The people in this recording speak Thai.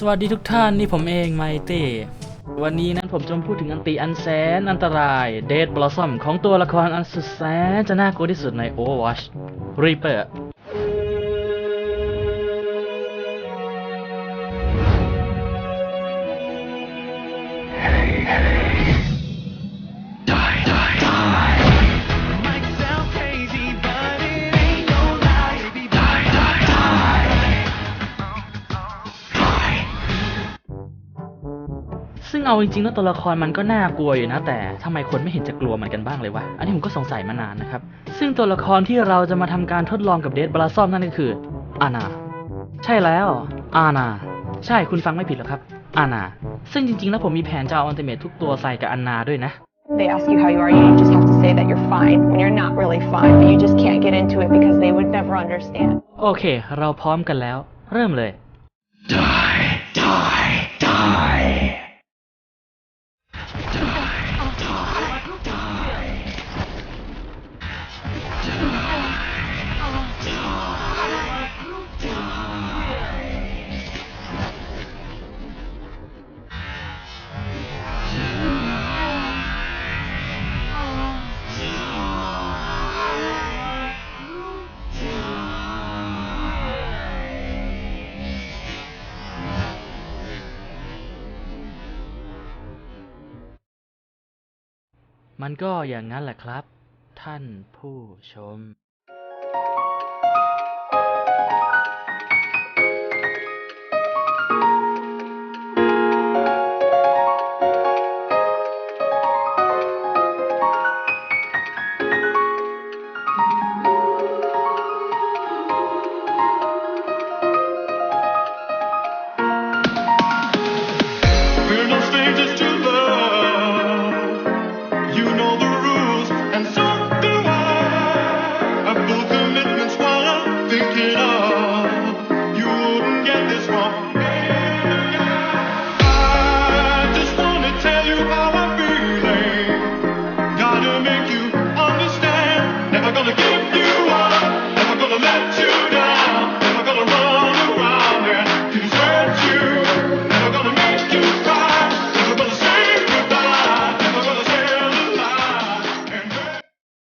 สวัสดีทุกท่านนี่ผมเองไมตี้วันนี้นั้นผมจะมาพูดถึงอันติอันแสนอันตรายเดดบลอสซัมของตัวละครอันสุดแสนจะน่ากลัวที่สุดใน Overwatch Reaper ซึ่งเอาจริงๆแล้วตัวละครมันก็น่ากลัวอยู่นะ แต่ทำไมคนไม่เห็นจะกลัวมันกันบ้างเลยวะ อันนี้ผมก็สงสัยมานานนะครับ ซึ่งตัวละครที่เราจะมาทำการทดลองกับเดดบลาซอมนั่นก็คืออานาใช่แล้วอานาใช่คุณฟังไม่ผิดหรอกครับอานาซึ่งจริงๆแล้วผมมีแผนจะเอาอันติเมททุกตัวใส่กับอานาด้วยนะ They ask you how you are, you just have to say that you're fine when you're not really fine, but you just can't get into it because they would never understand. โอเค เราพร้อมกันแล้ว เริ่มเลย มันก็อย่างนั้นแหละครับ ท่านผู้ชม